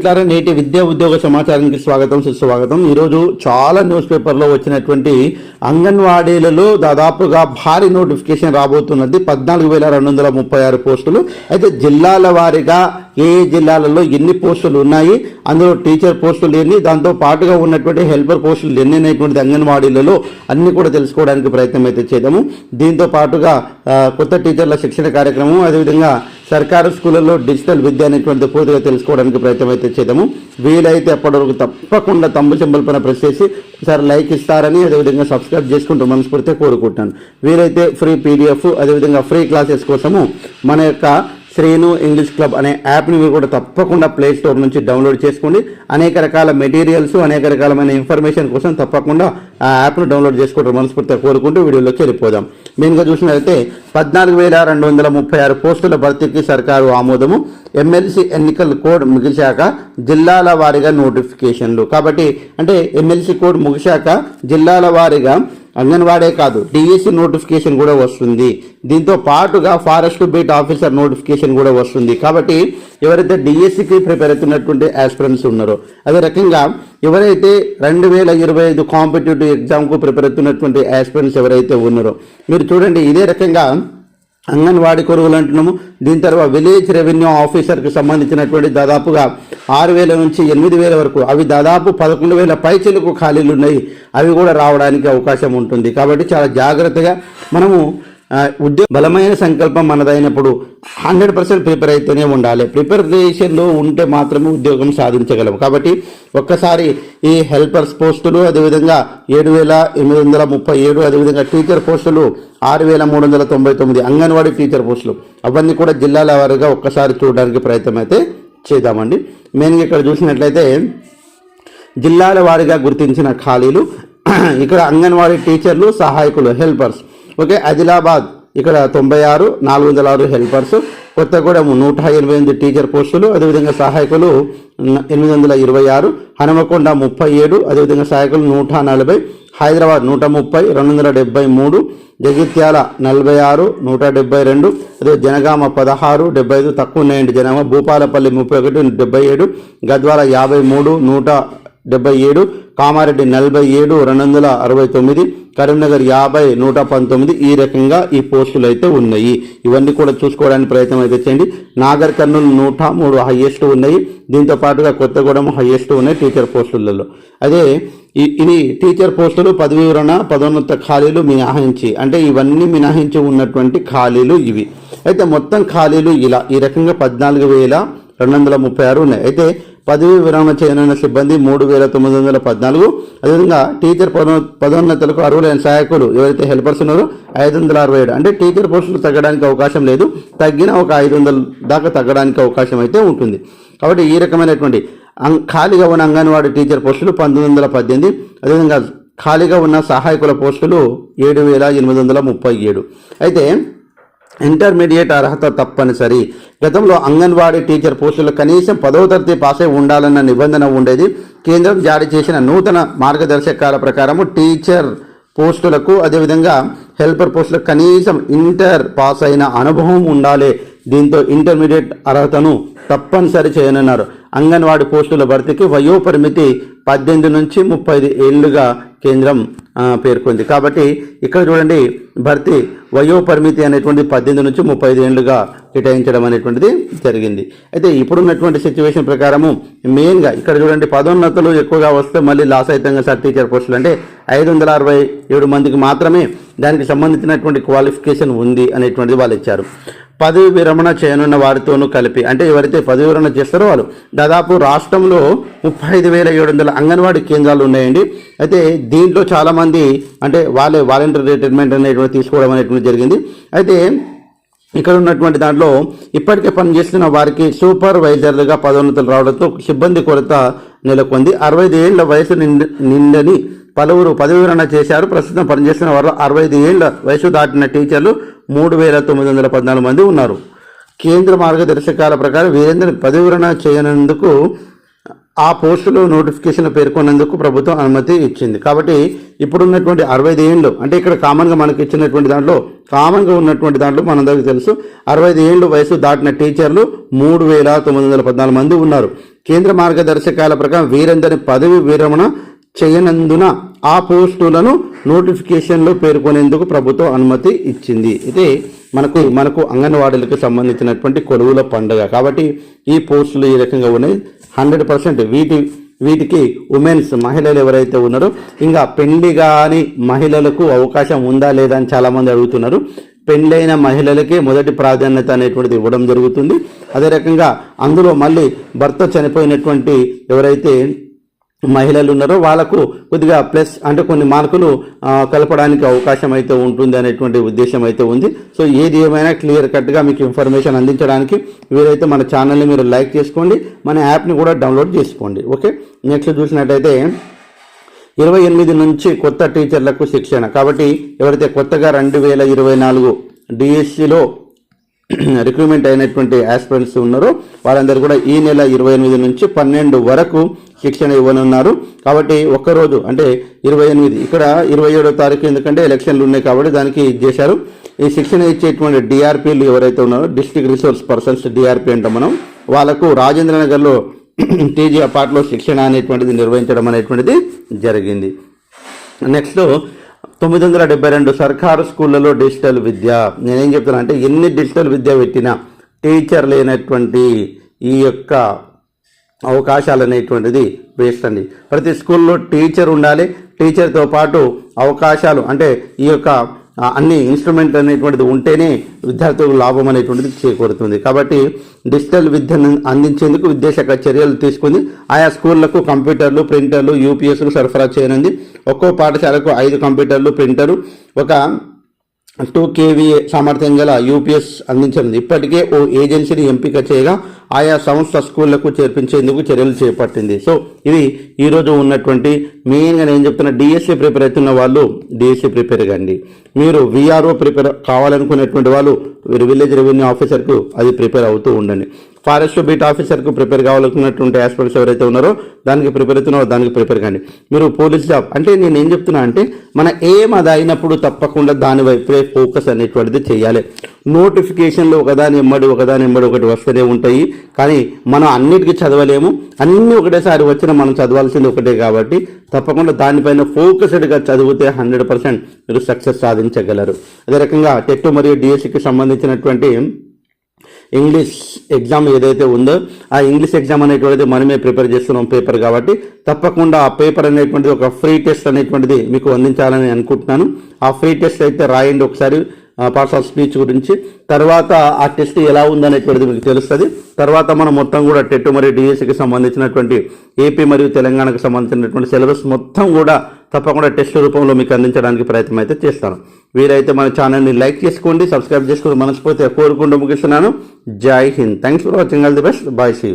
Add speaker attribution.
Speaker 1: మిత్రులారా నేటి విద్యా ఉద్యోగ సమాచారానికి స్వాగతం సుస్వాగతం. ఈరోజు చాలా న్యూస్ పేపర్లో వచ్చినటువంటి అంగన్వాడీలలో దాదాపుగా భారీ నోటిఫికేషన్ రాబోతున్నది. పద్నాలుగు వేల రెండు వందల ముప్పై ఆరు పోస్టులు. అయితే జిల్లాల వారీగా ఏ జిల్లాలలో ఎన్ని పోస్టులు ఉన్నాయి? అందులో టీచర్ పోస్టులు ఎన్ని? దాంతో పాటుగా ఉన్నటువంటి హెల్పర్ పోస్టులు ఎన్ని అనేటువంటి అంగన్వాడీలలో అన్ని కూడా తెలుసుకోవడానికి ప్రయత్నం అయితే చేద్దాము. దీంతో పాటుగా కొత్త టీచర్ల శిక్షణ కార్యక్రమం అదేవిధంగా సర్కారు స్కూళ్ళలో డిజిటల్ విద్య అనేటువంటి పూర్తిగా తెలుసుకోవడానికి ప్రయత్నం అయితే చేద్దాము. వీలైతే అప్పటివరకు తప్పకుండా తమ్ము చెంబుల పైన ప్రెస్ చేసి సార్ లైక్ ఇస్తారని అదేవిధంగా సబ్స్క్రైబ్ చేసుకుంటూ మనస్ఫూర్తిగా కోరుకుంటాను వీలైతే ఫ్రీ పీడిఎఫ్ అదేవిధంగా ఫ్రీ క్లాసెస్ కోసము మన యొక్క శ్రీను ఇంగ్లీష్ క్లబ్ అనే యాప్ని మీరు కూడా తప్పకుండా ప్లే స్టోర్ నుంచి డౌన్లోడ్ చేసుకోండి. అనేక రకాల మెటీరియల్స్ అనేక రకాలమైన ఇన్ఫర్మేషన్ కోసం తప్పకుండా ఆ యాప్ను డౌన్లోడ్ చేసుకోవడం మనస్ఫూర్తిగా కోరుకుంటూ వీడియోలోకి వెళ్ళిపోదాం. మెయిన్గా చూసినట్లయితే పద్నాలుగు వేల రెండు వందల ముప్పై ఆరు పోస్టుల భర్తీకి సర్కారు ఆమోదము. ఎమ్మెల్సీ ఎన్నికల కోడ్ ముగిశాక జిల్లాల వారీగా నోటిఫికేషన్లు. కాబట్టి అంటే ఎమ్మెల్సీ కోడ్ ముగిశాక జిల్లాల వారీగా అంగన్వాడే కాదు డిఎస్సి నోటిఫికేషన్ కూడా వస్తుంది. దీంతో పాటుగా ఫారెస్ట్ బీట్ ఆఫీసర్ నోటిఫికేషన్ కూడా వస్తుంది. కాబట్టి ఎవరైతే డిఎస్సికి ప్రిపేర్ అవుతున్నటువంటి ఆస్పిరెంట్స్ ఉన్నారో అదే రకంగా ఎవరైతే రెండు వేల ఇరవై ఐదు కాంపిటేటివ్ ఎగ్జామ్కు ప్రిపేర్ అవుతున్నటువంటి ఆస్పిరెంట్స్ ఎవరైతే ఉన్నారో మీరు చూడండి ఇదే రకంగా అంగన్వాడీ కొరుగులు అంటున్నాము. దీని తర్వాత విలేజ్ రెవెన్యూ ఆఫీసర్కి సంబంధించినటువంటి దాదాపుగా ఆరు వేల నుంచి ఎనిమిది వేల వరకు అవి దాదాపు పదకొండు వేల పైచలకు ఖాళీలు ఉన్నాయి. అవి కూడా రావడానికి అవకాశం ఉంటుంది. కాబట్టి చాలా జాగ్రత్తగా మనము ఉద్యోగ బలమైన సంకల్పం మనదైనప్పుడు హండ్రెడ్ పర్సెంట్ ప్రిపేర్ అయితేనే ఉండాలి. ప్రిపరేషన్లో ఉంటే మాత్రమే ఉద్యోగం సాధించగలం కాబట్టి ఒక్కసారి ఈ హెల్పర్స్ పోస్టులు అదేవిధంగా ఏడు వేల ఎనిమిది వందల ముప్పై ఏడు అదేవిధంగా టీచర్ పోస్టులు ఆరు వేల మూడు వందల తొంభై తొమ్మిది అంగన్వాడీ టీచర్ పోస్టులు. అవన్నీ కూడా జిల్లాల వారీగా ఒక్కసారి చూడడానికి ప్రయత్నం అయితే చేద్దామండి మెయిన్గా ఇక్కడ చూసినట్లయితే జిల్లాల వారీగా గుర్తించిన ఖాళీలు ఇక్కడ అంగన్వాడీ టీచర్లు సహాయకులు హెల్పర్స్ ఓకే ఆదిలాబాద్. ఇక్కడ తొంభై ఆరు నాలుగు వందల ఆరు హెల్పర్స్. కొత్తగూడెం నూట ఎనభై ఎనిమిది టీచర్ పోస్టులు అదేవిధంగా సహాయకులు ఎనిమిది వందల ఇరవై ఆరు హనుమకొండ ముప్పై ఏడు అదేవిధంగా సహాయకులు నూట నలభై హైదరాబాద్ నూట ముప్పై రెండు వందల డెబ్బై మూడు జగిత్యాల నలభై ఆరు నూట డెబ్బై రెండు అదే జనగామ పదహారు డెబ్బై ఐదు తక్కువ ఉన్నాయండి జనగామ భూపాలపల్లి ముప్పై ఒకటి డెబ్బై ఏడు గద్వాల యాభై మూడు నూట డెబ్బై ఏడు కామారెడ్డి నలభై ఏడు రెండు వందల అరవై తొమ్మిది కరీంనగర్ యాభై నూట పంతొమ్మిది ఈ రకంగా ఈ పోస్టులు అయితే ఉన్నాయి. ఇవన్నీ కూడా చూసుకోవడానికి ప్రయత్నం అయితే చేయండి. నాగర్ కర్నూలు నూట మూడు హైయెస్ట్ ఉన్నాయి. దీంతో పాటుగా కొత్తగూడెం హైయెస్ట్ ఉన్నాయి టీచర్ పోస్టులలో. అదే ఇవి టీచర్ పోస్టులు పదవి వివరణ పదోన్నత ఖాళీలు మినహాయించి అంటే ఇవన్నీ మినహాయించి ఉన్నటువంటి ఖాళీలు ఇవి. అయితే మొత్తం ఖాళీలు ఇలా ఈ రకంగా పద్నాలుగు వేల రెండు వందల ముప్పై ఆరు ఉన్నాయి. అయితే పదవి విరమణ చేయనున్న సిబ్బంది మూడు వేల తొమ్మిది వందల పద్నాలుగు. అదేవిధంగా టీచర్ పదో పదోన్నతులకు అర్హులైన సహాయకులు ఎవరైతే హెల్పర్స్ ఉన్నారో ఐదు వందల అరవై ఏడు. అంటే టీచర్ పోస్టులు తగ్గడానికి అవకాశం లేదు. తగ్గిన ఒక ఐదు వందల దాకా తగ్గడానికి అవకాశం అయితే ఉంటుంది. కాబట్టి ఈ రకమైనటువంటి ఖాళీగా ఉన్న అంగన్వాడీ టీచర్ పోస్టులు పంతొమ్మిది వందల పద్దెనిమిది. అదేవిధంగా ఖాళీగా ఉన్న సహాయకుల పోస్టులు ఏడు వేల ఎనిమిది వందల ముప్పై ఏడు. అయితే ఇంటర్మీడియట్ అర్హత తప్పనిసరి. గతంలో అంగన్వాడీ టీచర్ పోస్టులు కనీసం పదవ తరగతి పాస్ అయి ఉండాలన్న నిబంధన ఉండేది. కేంద్రం జారీ చేసిన నూతన మార్గదర్శకాల ప్రకారము టీచర్ పోస్టులకు అదేవిధంగా హెల్పర్ పోస్టులకు కనీసం ఇంటర్ పాస్ అయిన అనుభవం ఉండాలి. దీంతో ఇంటర్మీడియట్ అర్హతను తప్పనిసరి చేయనున్నారు. అంగన్వాడీ పోస్టుల భర్తీకి వయో పరిమితి పద్దెనిమిది నుంచి ముప్పై ఐదు ఏళ్ళుగా కేంద్రం పేర్కొంది. కాబట్టి ఇక్కడ చూడండి భర్తీ వయో పరిమితి అనేటువంటి పద్దెనిమిది నుంచి ముప్పై ఐదు ఏళ్ళుగా కేటాయించడం అనేటువంటిది జరిగింది. అయితే ఇప్పుడున్నటువంటి సిచ్యువేషన్ ప్రకారము మెయిన్గా ఇక్కడ చూడండి పదోన్నతులు ఎక్కువగా వస్తే మళ్ళీ లాస్ అవుతాం సార్ టీచర్ పోస్టులు అంటే ఐదు వందల అరవై ఏడు మందికి మాత్రమే దానికి సంబంధించినటువంటి క్వాలిఫికేషన్ ఉంది అనేటువంటిది వాళ్ళు ఇచ్చారు. పదవి విరమణ చేయనున్న వారితోనూ కలిపి అంటే ఎవరైతే పదవి విరమణ చేస్తారో వాళ్ళు దాదాపు రాష్ట్రంలో ముప్పై ఐదు వేల ఏడు వందల అంగన్వాడీ కేంద్రాలు ఉన్నాయండి. అయితే దీంట్లో చాలామంది అంటే వాళ్ళే వాలంటీర్ రిటైర్మెంట్ అనేటువంటి తీసుకోవడం అనేటువంటి జరిగింది. అయితే ఇక్కడ ఉన్నటువంటి దాంట్లో ఇప్పటికే పనిచేస్తున్న వారికి సూపర్వైజర్లుగా పదోన్నతులు రావడంతో సిబ్బంది కొరత నెలకొంది. అరవై ఐదు ఏళ్ళ వయసు నిండని పలువురు పదవి విరమణ చేశారు. ప్రస్తుతం పనిచేస్తున్న వారు అరవై ఐదు ఏళ్ళ వయసు దాటిన టీచర్లు మూడు వేల తొమ్మిది వందల పద్నాలుగు మంది ఉన్నారు. కేంద్ర మార్గదర్శకాల ప్రకారం వీరేంద్ర పదవి విరమణ చేయనందుకు ఆ పోస్టులో నోటిఫికేషన్ పేర్కొన్నందుకు ప్రభుత్వం అనుమతి ఇచ్చింది. కాబట్టి ఇప్పుడున్నటువంటి అరవై ఐదు ఏళ్ళు అంటే ఇక్కడ కామన్గా మనకి ఇచ్చినటువంటి దాంట్లో కామన్గా ఉన్నటువంటి దాంట్లో మనందరికీ తెలుసు అరవై ఐదు ఏళ్ళు వయసు దాటిన టీచర్లు మూడు వేల తొమ్మిది వందల పద్నాలుగు మంది ఉన్నారు. కేంద్ర మార్గదర్శకాల ప్రకారం వీరందరి పదవి విరమణ చేయనందున ఆ పోస్టులను నోటిఫికేషన్లో పేర్కొనేందుకు ప్రభుత్వం అనుమతి ఇచ్చింది. అయితే మనకు మనకు అంగన్వాడీలకు సంబంధించినటువంటి కొలువుల పండుగ. కాబట్టి ఈ పోస్టులు ఈ రకంగా ఉన్నాయి. హండ్రెడ్ పర్సెంట్ వీటి వీటికి ఉమెన్స్ మహిళలు ఎవరైతే ఉన్నారో ఇంకా పెళ్ళి కాని మహిళలకు అవకాశం ఉందా లేదా అని చాలామంది అడుగుతున్నారు. పెళ్ళైన మహిళలకే మొదటి ప్రాధాన్యత అనేటువంటిది ఇవ్వడం జరుగుతుంది. అదే రకంగా అందులో మళ్ళీ భర్త చనిపోయినటువంటి ఎవరైతే మహిళలు ఉన్నారో వాళ్ళకు కొద్దిగా ప్లస్ అంటే కొన్ని మార్కులు కలపడానికి అవకాశం అయితే ఉంటుంది అనేటువంటి ఉద్దేశం అయితే ఉంది. సో ఏది ఏమైనా క్లియర్ కట్గా మీకు ఇన్ఫర్మేషన్ అందించడానికి వీరైతే మన ఛానల్ని మీరు లైక్ చేసుకోండి మన యాప్ని కూడా డౌన్లోడ్ చేసుకోండి. ఓకే? నెక్స్ట్ చూసినట్టయితే ఇరవై ఎనిమిది నుంచి కొత్త టీచర్లకు శిక్షణ. కాబట్టి ఎవరైతే కొత్తగా రెండు వేల ఇరవై నాలుగు డిఎస్సిలో రిక్రూట్మెంట్ అయినటువంటి ఆస్పిరెంట్స్ ఉన్నారో. వాళ్ళందరూ కూడా ఈ నెల ఇరవై ఎనిమిది నుంచి పన్నెండు వరకు శిక్షణ ఇవ్వనున్నారు. కాబట్టి ఒక్కరోజు అంటే ఇరవై ఎనిమిది ఇక్కడ ఇరవై ఏడో తారీఖు ఎందుకంటే ఎలక్షన్లు ఉన్నాయి కాబట్టి దానికి ఇది చేశారు. ఈ శిక్షణ ఇచ్చేటువంటి డిఆర్పీలు ఎవరైతే ఉన్నారో డిస్ట్రిక్ట్ రిసోర్స్ పర్సన్స్ డిఆర్పీ అంటాం మనం వాళ్ళకు రాజేంద్ర నగర్లో టీజీ అపార్ట్లో శిక్షణ అనేటువంటిది నిర్వహించడం అనేటువంటిది జరిగింది. నెక్స్ట్ తొమ్మిది వందల డెబ్బై రెండు సర్కారు స్కూళ్ళలో డిజిటల్ విద్య. నేనేం చెప్తున్నా అంటే ఎన్ని డిజిటల్ విద్య పెట్టినా టీచర్ లేనటువంటి ఈ యొక్క అవకాశాలు అనేటువంటిది వేస్ట్ అండి. ప్రతి స్కూల్లో టీచర్ ఉండాలి. టీచర్తో పాటు అవకాశాలు అంటే ఈ యొక్క అన్ని ఇన్స్ట్రుమెంట్ అనేటువంటిది ఉంటేనే విద్యార్థులకు లాభం అనేటువంటిది చేకూరుతుంది. కాబట్టి డిజిటల్ విద్యను అందించేందుకు విద్యాశాఖ చర్యలు తీసుకుంది. ఆయా స్కూళ్ళకు కంప్యూటర్లు ప్రింటర్లు యూపీఎస్లు సరఫరా చేయనుంది. ఒక్కో పాఠశాలకు ఐదు కంప్యూటర్లు ప్రింటరు. ఒక టూ కేవీ సామర్థ్యం గల యూపీఎస్ అందించనుంది. ఇప్పటికే ఓ ఏజెన్సీని ఎంపిక చేయగా ఆయా సంస్థ స్కూళ్ళకు చేర్పించేందుకు చర్యలు చేపట్టింది. సో ఇది ఈరోజు ఉన్నటువంటి మెయిన్గా నేను చెప్తున్న డిఎస్సి ప్రిపేర్ అవుతున్న వాళ్ళు డిఎస్సి ప్రిపేర్ కండి. మీరు విఆర్ఓ ప్రిపేర్ కావాలనుకునేటువంటి వాళ్ళు విలేజ్ రెవెన్యూ ఆఫీసర్కు అది ప్రిపేర్ అవుతూ ఉండండి. ఫారెస్ట్ బీట్ ఆఫీసర్కు ప్రిపేర్ కావాలనుకున్నటువంటి ఆస్పెక్ట్స్ ఎవరైతే ఉన్నారో దానికి ప్రిపేర్ అవుతున్నారో దానికి ప్రిపేర్ కానీ. మీరు పోలీస్ జాబ్ అంటే నేను ఏం చెప్తున్నా అంటే మన ఏం అది అయినప్పుడు తప్పకుండా దాని వైపే ఫోకస్ అనేటువంటిది చేయాలి. నోటిఫికేషన్లు ఒకదాని ఎమ్మడి ఒకదాని ఎమ్మడి ఒకటి వస్తూనే ఉంటాయి. కానీ మనం అన్నిటికీ చదవలేము. అన్నీ ఒకటేసారి వచ్చిన మనం చదవాల్సింది ఒకటే కాబట్టి తప్పకుండా దానిపైన ఫోకస్డ్గా చదివితే హండ్రెడ్ పర్సెంట్ మీరు సక్సెస్ సాధించగలరు. అదే రకంగా టెట్ మరియు డిఎస్సికి సంబంధించినటువంటి ఇంగ్లీష్ ఎగ్జామ్ ఏదైతే ఉందో ఆ ఇంగ్లీష్ ఎగ్జామ్ అనేటువంటిది మనమే ప్రిపేర్ చేస్తున్నాం పేపర్ కాబట్టి తప్పకుండా ఆ పేపర్ అనేటువంటిది ఒక ఫ్రీ టెస్ట్ అనేటువంటిది మీకు అందించాలని అనుకుంటున్నాను. ఆ ఫ్రీ టెస్ట్ అయితే రాయండి ఒకసారి పార్ట్స్ ఆఫ్ స్పీచ్ గురించి. తర్వాత ఆ టెస్ట్ ఎలా ఉందనేటువంటిది మీకు తెలుస్తుంది. తర్వాత మనం మొత్తం కూడా టెట్ మరియు డిఎస్సికి సంబంధించినటువంటి ఏపీ మరియు తెలంగాణకు సంబంధించినటువంటి సిలబస్ మొత్తం కూడా తప్పకుండా టెస్ట్ రూపంలో మీకు అందించడానికి ప్రయత్నం అయితే చేస్తాను. వీరైతే మన ఛానల్ని లైక్ చేసుకోండి సబ్స్క్రైబ్ చేసుకోండి. మనస్ఫూర్తిగా కోరుకుంటూ ముగిస్తున్నాను. జై Hind. Thanks for watching all the best bye see